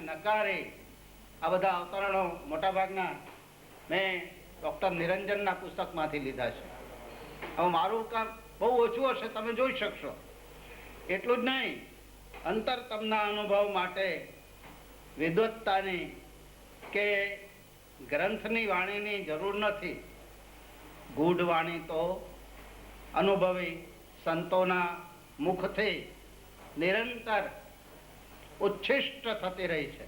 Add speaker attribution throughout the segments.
Speaker 1: નકારે આ બધા અવતરણો મોટાભાગના મેં ડૉક્ટર નિરંજનના પુસ્તકમાંથી લીધા છે. હવે મારું કામ બહુ ઓછું હશે, તમે જોઈ શકશો. એટલું જ નહીં અંતરતમના અનુભવ માટે વિદવત્તાની કે ગ્રંથની વાણીની જરૂર નથી. ગૂઢ વાણી તો અનુભવી સંતોના મુખથી નિરંતર ઉચ્છિષ્ટ થતી રહી છે.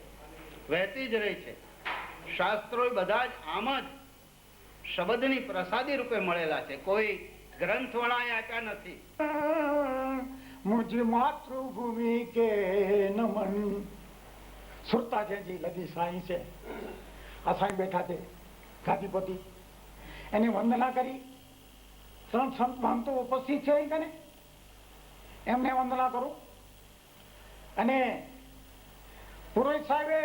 Speaker 1: વહેતી જ રહી છે. શાસ્ત્રો બધા જ આમ જ શબ્દની પ્રસાદી રૂપે મળેલા છે. કોઈ ગ્રંથ વણાય આપ્યા નથી.
Speaker 2: મુજી માતૃભૂમિ કે નમન. સુરતા જેજી લગી સાઈ છે. આ સાઈ બેઠા છે, ગાદીપતિ. એની વંદના કરી. ત્રણ સંત મહંતો ઉપસ્થિત છે કને? એમને વંદના કરું. અને પુરોહિત સાહેબે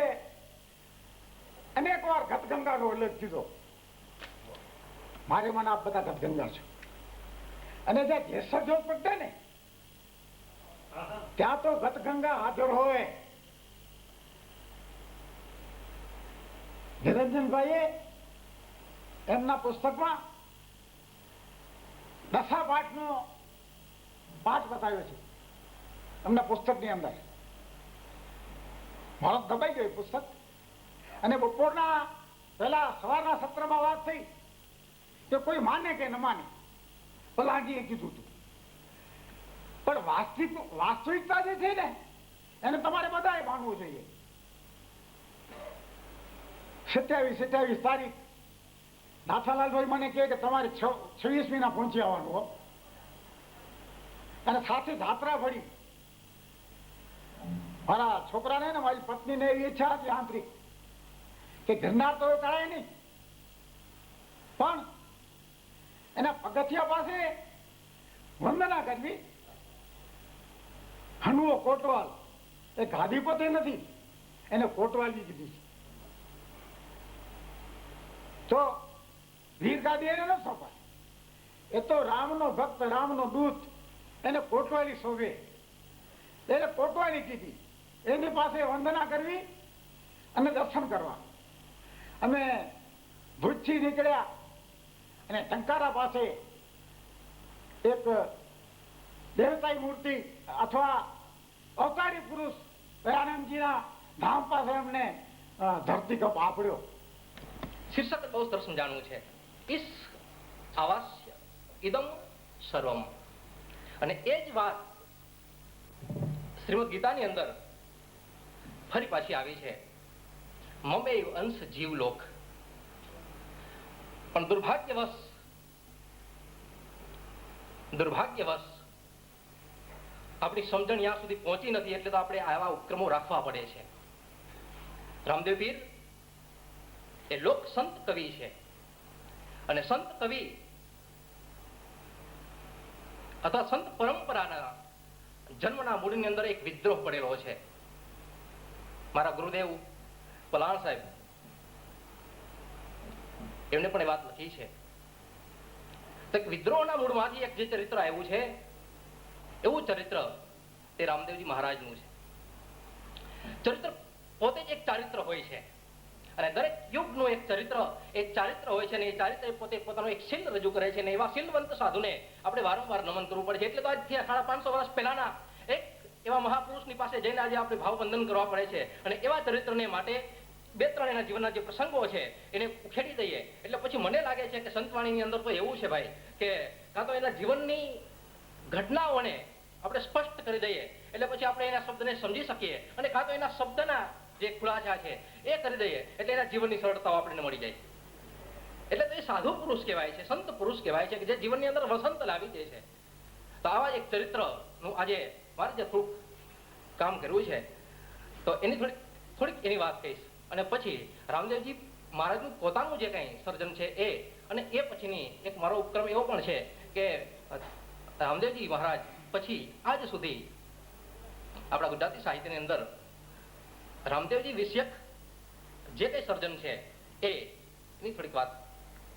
Speaker 2: અનેક વાર ગતગંગાનો ઉલ્લેખ કીધો. મારે મને આપ બધા ગતગંગા છો. અને જ્યાં જેસર જોત પડે ને ત્યાં તો ગતગંગા હાજર હોય. નિરંજનભાઈએ એમના પુસ્તકમાં દશા પાઠનો પાઠ બતાવ્યો છે. એમના પુસ્તકની અંદર. મારો દબાઈ ગયો પુસ્તક. અને બપોરના પહેલા સવારના સત્રમાં વાત થઈ. કે કોઈ માને કે ન માને? પલાજીએ કીધું હતું પણ વાસ્તવિક વાસ્તવિકતા જે છે ને, એને તમારે બધાએ માનવું જોઈએ. સત્યાવીસ સત્યાવીસ તારીખ. નાથાલાલભાઈ મને કહે કે તમારે છવ્વીસમી ના પહોંચી આવવાનું હો. અને સાથે ધાત્રા ભરી મારા છોકરાને ને મારી પત્નીને એવી ઈચ્છા હતી આંતરિક કે ગિરનાર તો ચડાય નહીં. પણ એના પગથિયા પાસે વંદના કરવી. હનુઓ કોટવાલ. એ ગાદીપતે નથી. એને કોટવાલી કીધી તો વીર ગાદી એને ન સોંપાય. એ તો રામનો ભક્ત, રામનો દૂત. એને કોટવાલી શોભે. એને કોટવાલી કીધી. એની પાસે વંદના કરવી અને દર્શન કરવા. અમે ભુજથી નીકળ્યા અને ટંકારા પાસે એક દેવતાઈ મૂર્તિ અથવા અવતારી પુરુષ દયાનંદજીના ધામ પાસે અમને ધરતી કપ આપડ્યો
Speaker 3: શીર્ષક બહુ સરસ જાણવું છે. ઈસ આવાસ્ય ઇદમ સર્વમ. અને એ જ વાત શ્રીમદ ગીતાની અંદર ફરી પાછી આવી છે. મમેવ અંશ જીવલોક. પણ દુર્ભાગ્યવશ દુર્ભાગ્યવશ, આપણી સમજણ ત્યાં સુધી પહોંચી નથી એટલે તો આપણે આવા ઉપક્રમો રાખવા પડે છે. રામદેવ પીર એ લોક સંત કવિ છે. અને સંત કવિ અથવા સંત પરંપરાના જન્મના મૂળની અંદર એક વિદ્રોહ પડેલો છે. મારા ગુરુદેવ પલાણ સાહેબ. એમને પણ એ વાત લખી છે. વિદ્રોહના મૂળમાંથી એક જે ચરિત્ર આવ્યું છે, એવું ચરિત્ર તે રામદેવજી મહારાજનું છે. ચરિત્ર પોતે જ એક ચારિત્ર હોય છે. અને દરેક યુગનું એક ચરિત્ર એક ચારિત્ર હોય છે ને એ ચારિત્ર પોતે પોતાનો એક શીલ રજૂ કરે છે ને એવા શીલવંત સાધુને આપણે વારંવાર નમન કરવું પડે છે. એટલે તો આજથી સાડા પાંચસો વર્ષ પહેલાના એવા મહાપુરુષની પાસે જઈને આજે આપણે ભાવવંદન કરવા પડે છે. અને એવા ચરિત્રને માટે બે ત્રણ એના જીવનના જે પ્રસંગો છે, એને ઉખેડી દઈએ. એટલે પછી મને લાગે છે કે સંતવાણીની અંદર તો એવું છે ભાઈ, કે કાં તો એના જીવનની ઘટનાઓને આપણે સ્પષ્ટ કરી દઈએ. એટલે પછી આપણે એના શબ્દને સમજી શકીએ. અને કાં તો એના શબ્દના જે ખુલાસા છે, એ કરી દઈએ. એટલે એના જીવનની સરળતાઓ આપણને મળી જાય. એટલે એ સાધુ પુરુષ કહેવાય છે, સંત પુરુષ કહેવાય છે કે જે જીવનની અંદર વસંત લાવી દે છે. તો આવા એક ચરિત્રનું આજે મારે જે થોડુંક કામ કર્યું છે, તો એની થોડીક થોડીક એની વાત કહીશ. અને પછી રામદેવજી મહારાજનું પોતાનું જે કંઈ સર્જન છે એ, અને એ પછીની એક મારો ઉપક્રમ એવો પણ છે કે, રામદેવજી મહારાજ પછી આજ સુધી આપણા ગુજરાતી સાહિત્યની અંદર રામદેવજી વિષયક જે કંઈ સર્જન છે એ, એની થોડીક વાત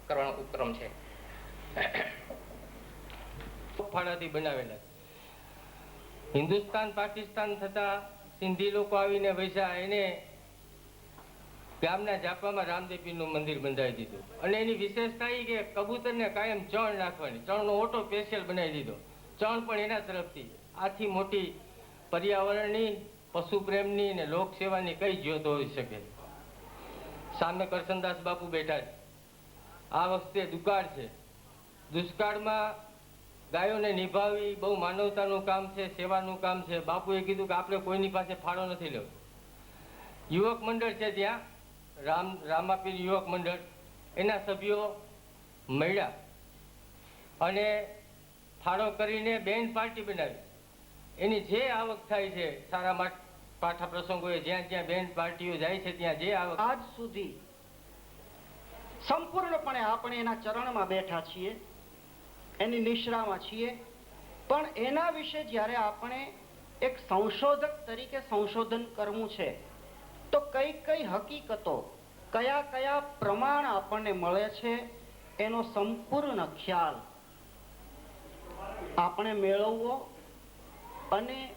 Speaker 3: કરવાનો ઉપક્રમ છે.
Speaker 4: ફાળાથી બનાવેલા. હિન્દુસ્તાન, પાકિસ્તાન થતા સિંધી લોકો આવીને વૈસા એને ગામના જાપામાં રામદેવીનું મંદિર બંધાવી દીધું. અને એની વિશેષતા એ કે કબૂતરને કાયમ ચણ નાખવાની. ચણનો ઓટો સ્પેશિયલ બનાવી દીધો. ચણ પણ એના તરફથી. આથી મોટી પર્યાવરણની પશુ પ્રેમની અને લોકસેવાની કઈ જ્યોત હોઈ શકે? સામે કરસનદાસ બાપુ બેઠા છે. આ વખતે દુકાળ છે. દુષ્કાળમાં ગાયોને નિભાવી, બહુ માનવતાનું કામ છે, સેવાનું કામ છે. બાપુએ કીધું કે આપણે કોઈની પાસે ફાળો નથી લેવો. યુવક મંડળ છે ત્યાં, રામ, રામાપીર યુવક મંડળ. એના સભ્યો મળ્યા. અને ફાળો કરીને બેન્ડ પાર્ટી બનાવી. એની જે આવક થાય છે, સારા પાઠા પ્રસંગોએ જ્યાં જ્યાં બેન્ડ પાર્ટીઓ જાય છે, ત્યાં જે આવક
Speaker 5: આજ સુધી સંપૂર્ણપણે આપણે એના ચરણમાં બેઠા છીએ. એની નિશ્રામાં છીએ. પણ એના વિશે જ્યારે આપણે એક સંશોધક તરીકે સંશોધન કરવું છે, તો કઈ કઈ હકીકતો, કયા કયા પ્રમાણ આપણને મળે છે, એનો સંપૂર્ણ ખ્યાલ આપણે મેળવવો અને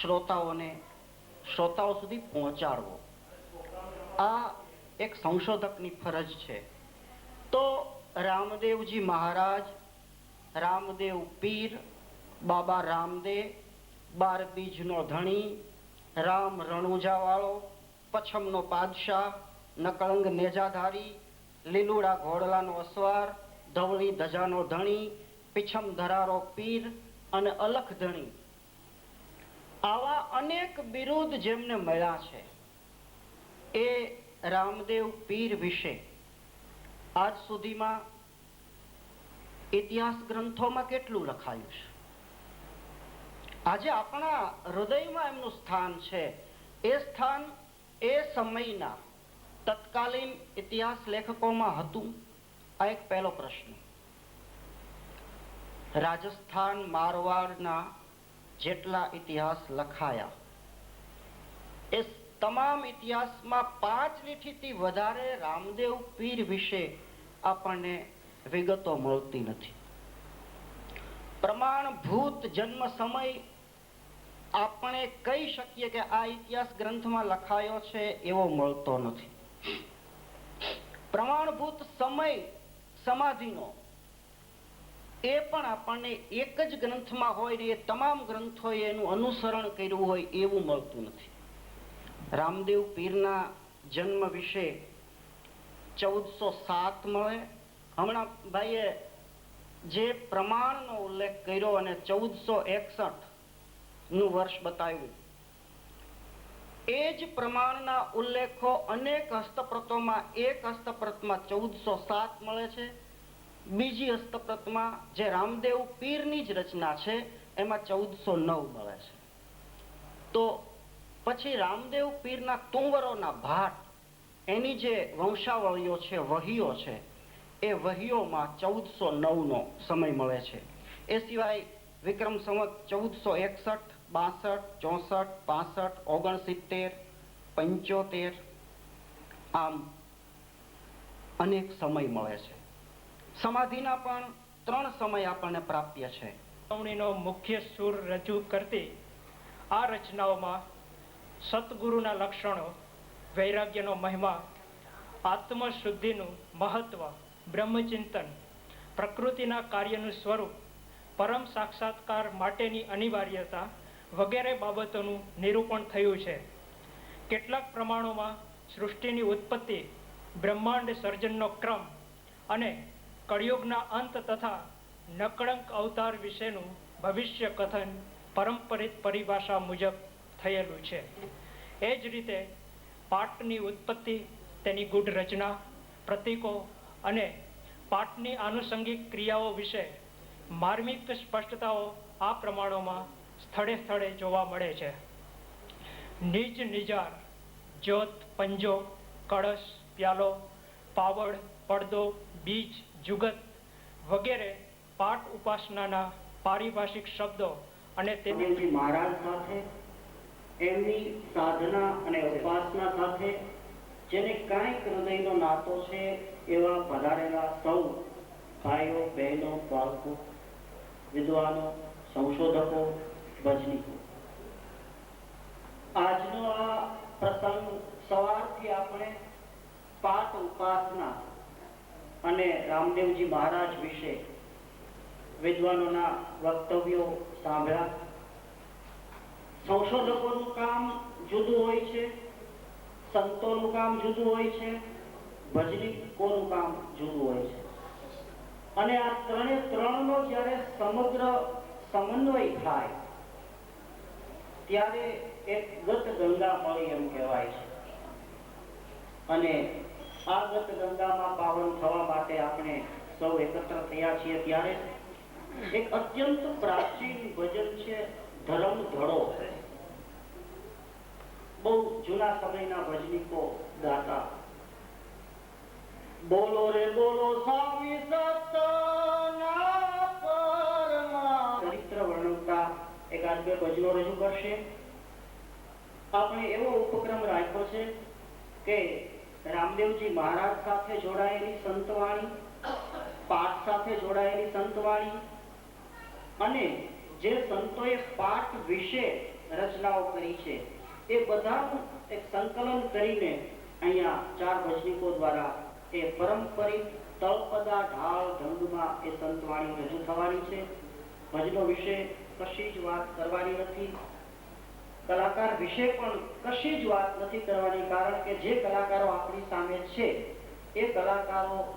Speaker 5: શ્રોતાઓને, શ્રોતાઓ સુધી પહોંચાડવો. આ એક સંશોધકની ફરજ છે. તો રામદેવજી મહારાજ રામદેવ પીર, બાબા રામદેવ બાર બીજનો ધણી, રામ રણુજાવાળો, પછમનો પાદશાહ, નકળંગ નેજાધારી, લીલુડા ઘોડલાનો અસવાર, ધવળી ધજાનો ધણી, પીછમ ધરારો પીર અને અલખ ધણી. આવા અનેક બિરુદ જેમને મળ્યા છે, એ રામદેવ પીર વિશે. આજ સુધીમાં ઇતિહાસ ગ્રંથોમાં કેટલું લખાયું છે? આજે આપણા હૃદયમાં એમનું સ્થાન છે. એ સ્થાન એ સમયના તત્કાલીન ઇતિહાસ લેખકોમાં હતું? આ એક પહેલો પ્રશ્ન. રાજસ્થાન મારવાડના જેટલા ઇતિહાસ લખાયા, એ તમામ ઇતિહાસમાં પાંચ લીટીથી વધારે રામદેવ પીર વિશે આપણને વિગતો મળતી નથી. પ્રમાણભૂત જન્મ સમય આપણે કહી શકીએ કે આ ઇતિહાસ ગ્રંથમાં લખાયો છે એવો મળતો નથી. પ્રમાણભૂત સમય સમાધિનો એ પણ આપણને એક જ ગ્રંથમાં હોય ને એ તમામ ગ્રંથોએ એનું અનુસરણ કર્યું હોય એવું મળતું નથી. રામદેવ પીરના જન્મ વિશે ચૌદસો સાત મળે હમણાં ભાઈએ જે પ્રમાણનો ઉલ્લેખ કર્યો અને ચૌદસો એકસઠનું વર્ષ બતાવ્યું, એ જ પ્રમાણના ઉલ્લેખો અનેક હસ્તપ્રતોમાં, એક હસ્તપ્રતમાં ચૌદસો સાત મળે છે, બીજી હસ્તપ્રતમાં જે રામદેવ પીરની જ રચના છે, એમાં ચૌદસો નવ મળે છે. તો પછી રામદેવ પીરના તુંવરોના ભાટ, એની જે વંશાવળીઓ છે, વહીઓ છે એ વહીઓમાં ચૌદસો નવનો સમય મળે છે. એ સિવાય વિક્રમ સંવત ચૌદસો એકસઠ, બાસઠ, ચોસઠ, પાસઠ, ઓગણસિત્તેર, પંચોતેર આમ અનેક સમય મળે છે. સમાધિના પણ ત્રણ સમય આપણને પ્રાપ્ય છે.
Speaker 6: નો મુખ્ય સૂર રજૂ કરતી આ રચનાઓમાં સતગુરુના લક્ષણો, વૈરાગ્યનો મહિમા, આત્મશુદ્ધિનું મહત્વ બ્રહ્મચિંતન, પ્રકૃતિના કાર્યનું સ્વરૂપ, પરમ સાક્ષાત્કાર માટેની અનિવાર્યતા વગેરે બાબતોનું નિરૂપણ થયું છે. કેટલાક પ્રમાણોમાં સૃષ્ટિની ઉત્પત્તિ, બ્રહ્માંડ સર્જનનો ક્રમ અને કળિયુગના અંત તથા નકળંક અવતાર વિશેનું ભવિષ્ય કથન પરંપરિત પરિભાષા મુજબ થયેલું છે. એ જ રીતે પાટની ઉત્પત્તિ, તેની ગૂઢ રચના, પ્રતીકો અને પાઠની આનુષંગિક ક્રિયાઓ વિશે માર્મિક સ્પષ્ટતાઓ આ પ્રમાણોમાં સ્થળે સ્થળે જોવા મળે છે. નીચ નિજાર, જ્યોત, પંજો, કળશ, પ્યાલો પાવડ પડદો, બીજ, જુગત વગેરે પાઠ ઉપાસનાના પારિભાષિક શબ્દો અને તેની
Speaker 5: મહારાજ સાથે, એમની સાધના અને ઉપાસના સાથે, જેને કાંઈક હૃદયનો નાતો છે એવા પધારેલા સૌ ભાઈઓ, બહેનો, બાળકો, વિદ્વાનો, સંશોધકો ભજનીકો આજનો આ પ્રસંગ સવારથી આપણે પાઠ ઉપાસના અને રામદેવજી મહારાજ વિશે વિદ્વાનોના વક્તવ્યો સાંભળ્યા. સંશોધકોનું કામ જુદું હોય છે, સંતોનું કામ જુદું હોય છે ભજનીકોનું કામ જુદું હોય છે? અને આ ત્રણે ત્રણનો જ્યારે સમગ્ર સમન્વય થાય, ત્યારે એક ગત ગંગા મળી એમ કહેવાય છે. અને આ ગત ગંગામાં પાવન થવા માટે આપણે સૌ એકત્ર થયા છીએ ત્યારે એક અત્યંત પ્રાચીન ભજન છે, ધરમ ધડો. બહુ જૂના સમયના ભજનીકો ગાતા બોલો રે, બોલો, સ્વામી ચરિત્ર વર્ણવતા એકાદ બે ભજનો રજૂ કરશે. આપણે એવો ઉપક્રમ રાખ્યો છે કે રામદેવજી મહારાજ સાથે જોડાયેલી સંતવાણી, પાઠ સાથે જોડાયેલી સંતવાણી, અને જે સંતોએ પાઠ વિશે રચનાઓ કરી છે, એ બધાનું એક સંકલન કરીને અહીંયા ચાર ભજનીકો દ્વારા એ પરંપરિત તળપદા ઢાળ ઢંગમાં એ સંતવાણી રજૂ થવાની છે. ભજનો વિશે કશી જ વાત કરવાની નથી. કલાકાર વિશે પણ કશી જ વાત નથી કરવાની કારણ કે જે કલાકારો આપણી સામે છે, એ કલાકારો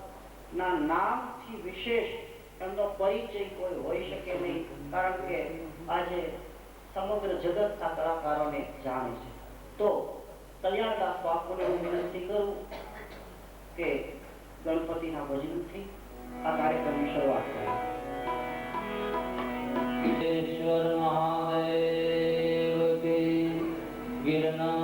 Speaker 5: ના નામથી વિશેષ એમનો પરિચય કોઈ હોઈ શકે નહીં કારણ કે આજે સમગ્ર જગત આ કલાકારોને જાણે છે. તો કલ્યાણદાસ બાપુને હું વિનંતી કરું કે ગણપતિના ભજનથી આ કાર્યક્રમની શરૂઆત કરી.
Speaker 7: મહાદેવ કે ગિરનાર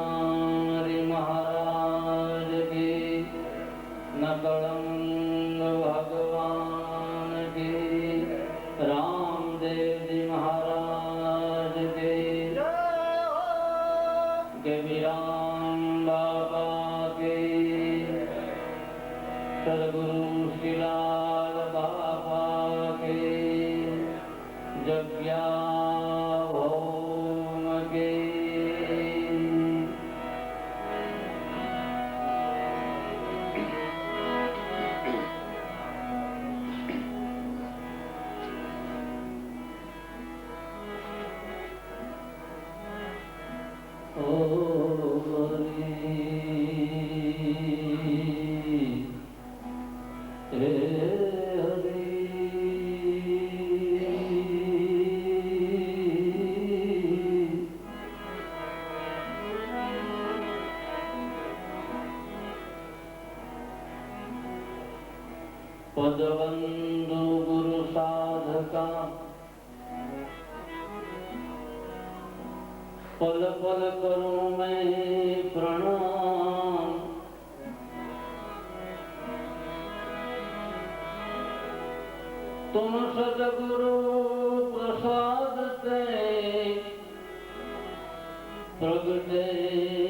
Speaker 7: પદવંદુ ગુરુ સાધકા પલ પલ કરું મેં પ્રણામ તુમ સદગુરુ પ્રસાદ તે પ્રગટે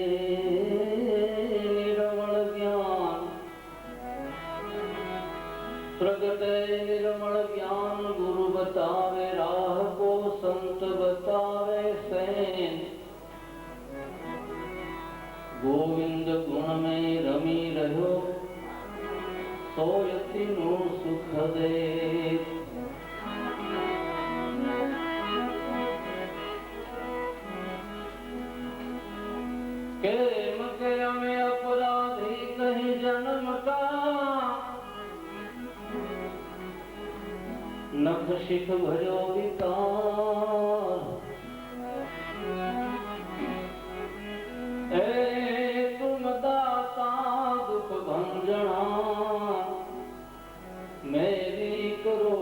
Speaker 7: પ્રગટે નિર્મળ જ્ઞાન ગુરુ બતાવે રાહ કો સંત બતાવે સૈન ગોવિંદ ગુણ મે રમી રહ્યો સોયતી નું સુખ દે નખ શીખ ભર્યો વિકાર એ તુમ દાતા દુઃખ ભંજણા મેરી કરો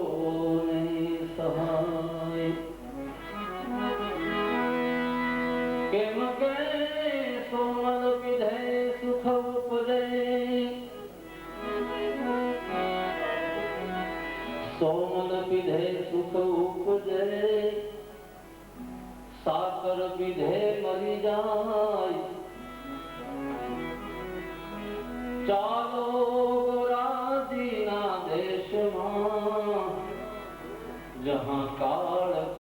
Speaker 7: નહીં સહાય કેમ કે સોમલ પીધે સુખ ઉપજે સોમલ પીધે સુખ ઉપજે સાકર પીધે મરી જાય. ચાલો ગોરાજીના દેશમાં જહાં કાળ